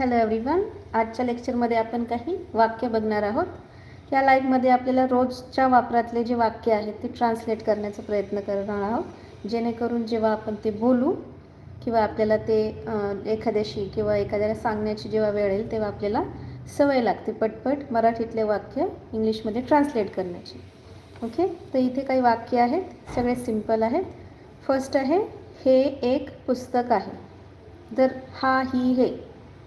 Hello everyone आजच्या लेक्चरमध्ये आपण काही वाक्य बघणार आहोत. या लाईव्हमध्ये आपल्याला रोजच्या वापरातले जे वाक्य आहेत ते ट्रान्सलेट करण्याचा प्रयत्न करणार आहोत. जेणेकरून जेव्हा आपण ते बोलू किंवा आपल्याला ते एखाद्याशी किंवा एखाद्याला सांगण्याची जेव्हा वेळ येईल तेव्हा आपल्याला सवय लागते पटपट मराठीतले वाक्य इंग्लिशमध्ये ट्रान्सलेट करण्याची. ओके तर इथे काही वाक्य आहेत सगळे सिंपल आहेत. फर्स्ट आहे हे एक पुस्तक आहे. तर हा ही हे.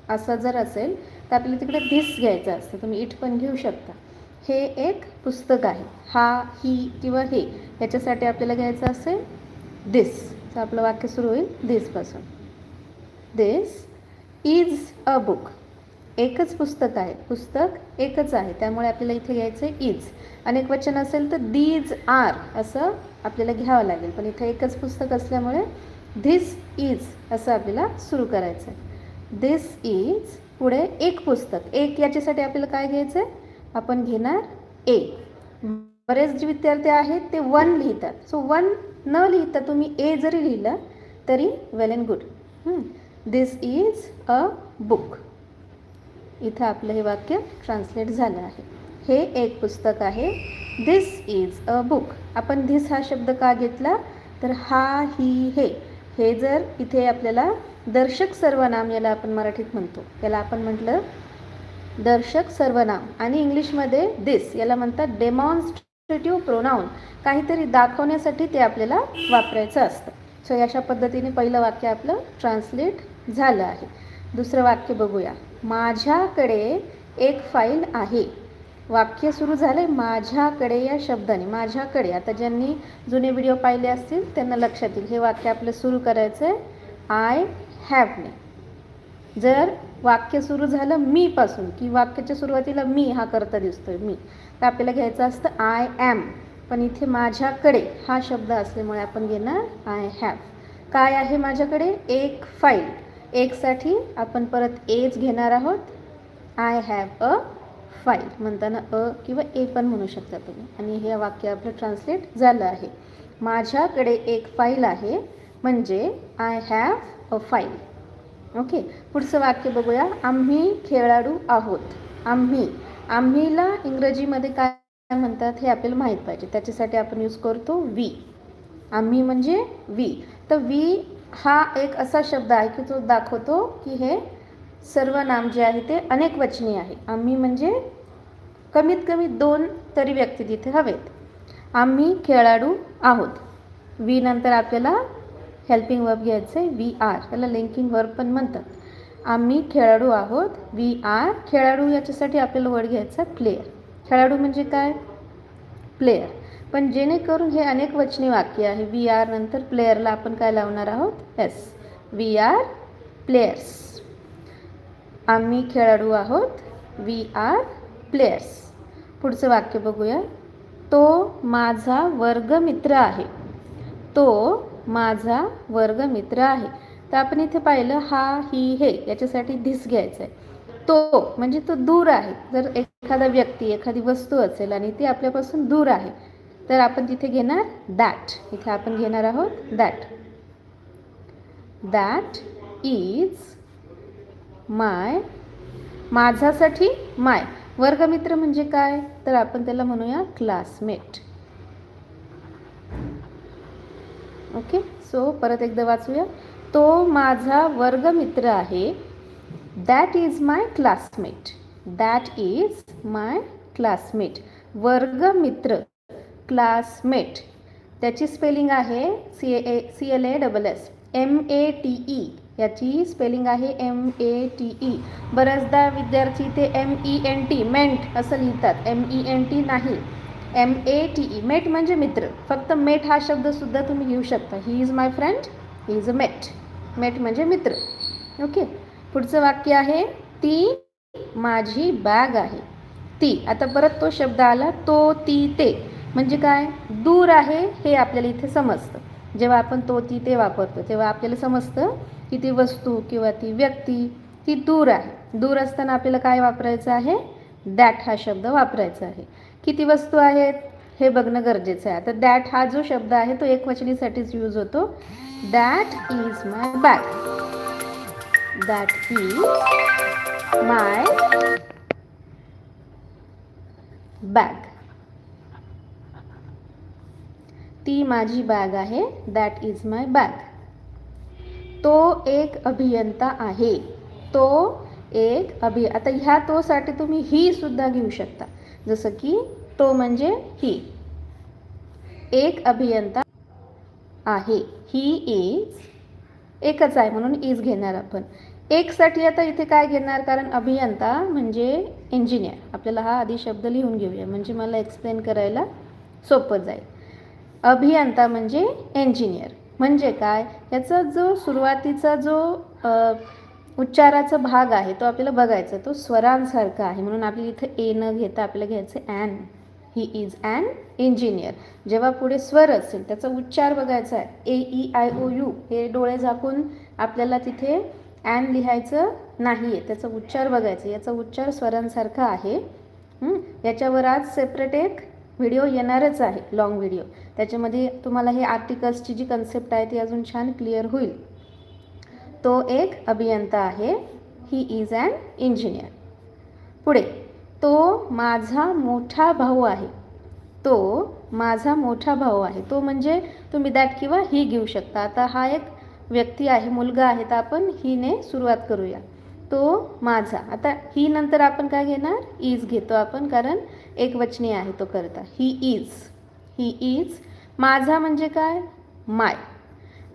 असं जर असेल तर आपल्याला तिकडे धिस घ्यायचं असतं. तुम्ही इट पण घेऊ शकता. हे एक पुस्तक आहे. हा ही किंवा हे ह्याच्यासाठी आपल्याला घ्यायचं असेल दिस तर आपलं वाक्य सुरू होईल दिसपासून दिस इज अ बुक एकच पुस्तक आहे. पुस्तक एकच आहे. त्यामुळे आपल्याला इथे घ्यायचं आहे इज अनेक वचन असेल तर दीज आर असं आपल्याला घ्यावं लागेल. पण इथे एकच पुस्तक असल्यामुळे धिस इज असं आपल्याला सुरू करायचं आहे. दिस इज पुढे एक पुस्तक. एक याच्यासाठी आपल्याला काय घ्यायचं आहे आपण घेणार ए बरेच जे विद्यार्थी आहेत ते वन लिहितात. सो वन न लिहिता तुम्ही ए जरी लिहिलं तरी well and good this is a book इथं आपलं हे वाक्य ट्रान्सलेट झालं आहे. हे एक पुस्तक आहे. दिस इज अ बुक आपण धिस हा शब्द का घेतला? तर हा ही हे. हे जर इथे आपल्याला दर्शक सर्वनाम याला आपण मराठीत म्हणतो. याला आपण म्हटलं दर्शक सर्वनाम. आणि इंग्लिशमध्ये दिस याला म्हणतात डेमॉन्स्ट्रेटिव्ह प्रोनाऊन काहीतरी दाखवण्यासाठी ते आपल्याला वापरायचं असतं. सो अशा पद्धतीने पहिलं वाक्य आपलं ट्रान्सलेट झालं आहे. दुसरं वाक्य बघूया. माझ्याकडे एक फाईल आहे. वाक्य सुरू झालं माझ्याकडे या शब्दाने माझ्याकडे. आता ज्यांनी जुने व्हिडिओ पाहिले असतील त्यांना लक्षात येईल. हे वाक्य आपलं सुरू करायचं आहे आय हॅवने जर वाक्य सुरू झालं मीपासून की वाक्याच्या सुरुवातीला मी हा करता दिसतोय मी तर आपल्याला घ्यायचं असतं आय ॲम पण इथे माझ्याकडे हा शब्द असल्यामुळे आपण घेणार आय हॅव काय आहे माझ्याकडे? एक फाईल एकसाठी आपण परत एज घेणार आहोत. आय हॅव अ फाईल म्हणताना अ किंवा ए पण म्हणू शकता तुम्ही. आणि हे वाक्य आपलं ट्रान्सलेट झालं आहे. माझ्याकडे एक फाईल आहे म्हणजे I have a file okay पुढचं वाक्य बघूया. आम्ही खेळाडू आहोत. आम्ही. आम्हीला इंग्रजीमध्ये काय म्हणतात हे आपल्याला माहीत पाहिजे. त्याच्यासाठी आपण यूज करतो वी आम्ही म्हणजे वी तर वी हा एक असा शब्द आहे की तो दाखवतो की हे सर्व नाम जे आहे ते अनेक वचनी आहे. आम्ही म्हणजे कमीत कमी दोन तरी व्यक्ती तिथे हवेत. आम्ही खेळाडू आहोत. वी नंतर आपल्याला हेल्पिंग वर्ब घ्यायचं आहे वी आर. त्याला लिंकिंग वर्ब पण म्हणतात. आम्ही खेळाडू आहोत वी आर. खेळाडू याच्यासाठी आपल्याला वर्ड घ्यायचा आहे प्लेयर खेळाडू म्हणजे काय? प्लेयर पण जेणेकरून हे अनेक वचनी वाक्य आहे वी आर नंतर प्लेयरला आपण काय लावणार आहोत? एस वी आर प्लेयर्स आम्ही खेळाडू आहोत. वी आर प्लेयर्स पुढचं वाक्य बघूया. तो माझा वर्गमित्र आहे. तो माझा वर्गमित्र आहे. तर आपण इथे पाहिलं हा ही हे याच्यासाठी धीस घ्यायचं आहे तो म्हणजे तो दूर आहे. जर एखादा व्यक्ती एखादी वस्तू असेल आणि ती आपल्यापासून दूर आहे तर आपण तिथे घेणार दॅट इथे आपण घेणार आहोत दॅट दॅट इज माय माझ्यासाठी माय. वर्गमित्र म्हणजे काय? तर आपण त्याला म्हणूया क्लासमेट ओके सो परत एकदा वाचूया. तो माझा वर्गमित्र आहे. That is my classmate that is my classmate वर्गमित्र क्लासमेट त्याची स्पेलिंग आहे C A C L A double S M A T E याची स्पेलिंग आहे एम ए टी ई बऱ्याचदा विद्यार्थी ते M E N T ment असं लिहितात. एम ई एन टी नाही. M A T E mate म्हणजे मित्र. फक्त मेट हा शब्दसुद्धा तुम्ही घेऊ शकता. He is my friend he is a mate mate म्हणजे मित्र. ओके पुढचं वाक्य आहे ती माझी बॅग आहे. ती. आता परत तो शब्द आला तो ती ते. म्हणजे काय? दूर आहे हे आपल्याला इथे समजतं. जेव्हा आपण तो ती ते वापरतो तेव्हा आपल्याला समजतं की ती वस्तू किंवा ती व्यक्ती ती दूर आहे. दूर असताना आपल्याला काय वापरायचं आहे? दॅट हा शब्द वापरायचा आहे. किती वस्तू आहेत? हे बघणं गरजेचं आहे. आता दॅट हा जो शब्द आहे तो एकवचनीसाठीच यूज होतो. That is my bag that is my bag ती माझी बॅग आहे. दॅट इज माय बॅग तो एक अभियंता आहे. तो एक अभि आता ह्या तोसाठी तुम्ही ही सुद्धा घेऊ शकता. जसं की तो म्हणजे ही. एक अभियंता आहे. ही इज एकच आहे म्हणून इज घेणार आपण. एकसाठी आता इथे काय घेणार? कारण अभियंता म्हणजे इंजिनियर आपल्याला हा आधी शब्द लिहून घेऊया. म्हणजे मला एक्सप्लेन करायला सोपं जाईल. अभियंता म्हणजे इंजिनियर म्हणजे काय? याचा जो सुरुवातीचा जो उच्चाराचा भाग आहे तो आपल्याला बघायचा तो स्वरांसारखा आहे. म्हणून आपली इथं ए न घेता आपल्याला घ्यायचं an. He is an engineer. जेव्हा पुढे स्वर असेल त्याचा उच्चार बघायचा आहे. A E I O U हे डोळे झाकून आपल्याला तिथे ॲन लिहायचं नाही आहे. त्याचा उच्चार बघायचा याचा उच्चार स्वरांसारखा आहे. याच्यावर आज सेपरेट एक व्हिडिओ येणारच आहे लॉंग व्हिडिओ त्याच्यामध्ये तुम्हाला हे आर्टिकल्सची जी कन्सेप्ट आहे ती अजून छान क्लिअर होईल. तो एक अभियंता आहे ही इज अँड इंजिनियर पुढे तो माझा मोठा भाऊ आहे. तो माझा मोठा भाऊ आहे. तो म्हणजे तुम्ही दॅट किंवा ही घेऊ शकता. आता हा एक व्यक्ती आहे मुलगा आहे तर आपण हीने सुरुवात करूया. तो माझा. आता ही नंतर आपण काय घेणार? इज घेतो आपण कारण एक वचनी आहे तो करता. ही इज ही इज माझा म्हणजे काय? माय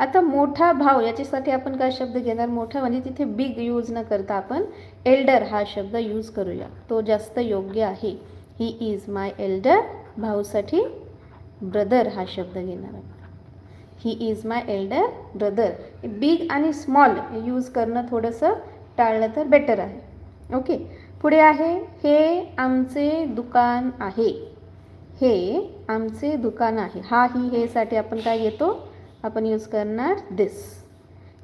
आता मोठा भाव याच्यासाठी आपण काय शब्द घेणार? मोठा म्हणजे तिथे बिग यूज न करता आपण एल्डर हा शब्द यूज करूया. तो जास्त योग्य आहे. ही इज माय एल्डर भाऊसाठी ब्रदर हा शब्द घेणार आपण. He is my elder brother big आणि स्मॉल यूज करणं थोडंसं टाळलं तर बेटर आहे. ओके पुढे आहे हे आमचे दुकान आहे. हे आमचे दुकान आहे. हा ही हे साठी आपण काय घेतो? आपण यूज करणार दिस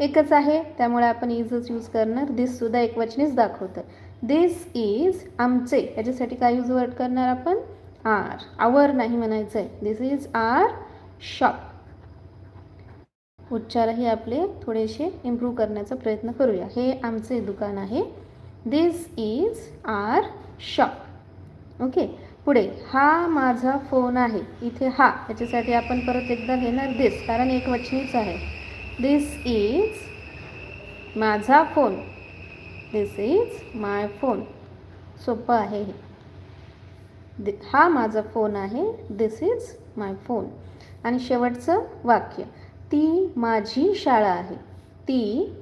एकच आहे त्यामुळे आपण इजच यूज करणार दिस सुद्धा एक दाखवतं. दिस इज आमचे. याच्यासाठी काय यूज वर्ड करणार आपण? आर आवर नाही म्हणायचं आहे दिस इज आर शॉप उच्चारही आपले थोडेसे इम्प्रूव्ह करण्याचा प्रयत्न करूया. हे आमचे दुकान आहे. This is our shop okay पुढे हा माझा फोन आहे. इथे हा. याच्यासाठी आपण परत एकदा घेणार दिस कारण एक वचनीच आहे. दिस इज माझा phone this is my phone सोपं आहे हे. दि- हा माझा फोन आहे. दिस इज माय फोन आणि शेवटचं वाक्य. ती माझी शाळा आहे. ती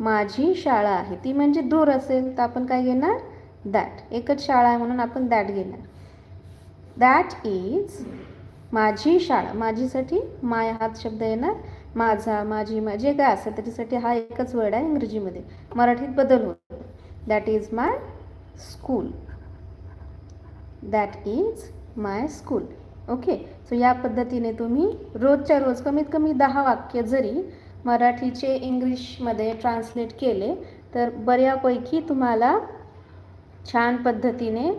माझी शाळा आहे. ती म्हणजे दूर असेल तर आपण काय घेणार? दॅट एकच शाळा आहे म्हणून आपण दॅट घेणार. दॅट इज माझी शाळा. माझीसाठी माय हाच शब्द येणार. माझा माझी मा जे काय असेल त्याच्यासाठी हा एकच वर्ड आहे इंग्रजीमध्ये. मराठीत बदल होतो. That is my school that is my school okay so या पद्धतीने तुम्ही रोजच्या रोज कमीत कमी दहा वाक्य जरी मराठीचे इंग्लिशमध्ये ट्रान्सलेट केले तर बऱ्यापैकी तुम्हाला छान पद्धतीने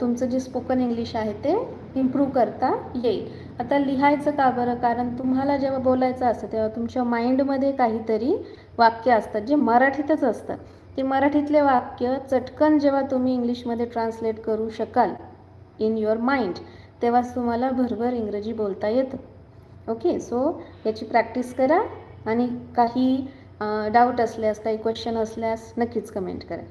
तुमचं जे स्पोकन इंग्लिश आहे ते इम्प्रूव्ह करता येईल. आता लिहायचं का बरं? कारण तुम्हाला जेव्हा बोलायचं असतं तेव्हा तुमच्या माइंडमध्ये काहीतरी वाक्य असतात जे मराठीतच असतात ते मराठीतले वाक्य चटकन जेव्हा तुम्ही इंग्लिशमध्ये ट्रान्सलेट करू शकाल इन युअर माइंड तेव्हाच तुम्हाला भरभर इंग्रजी बोलता येतं. ओके सो याची प्रॅक्टिस करा आणि काही डाऊट असल्यास काही क्वेश्चन असल्यास नक्कीच कमेंट करा.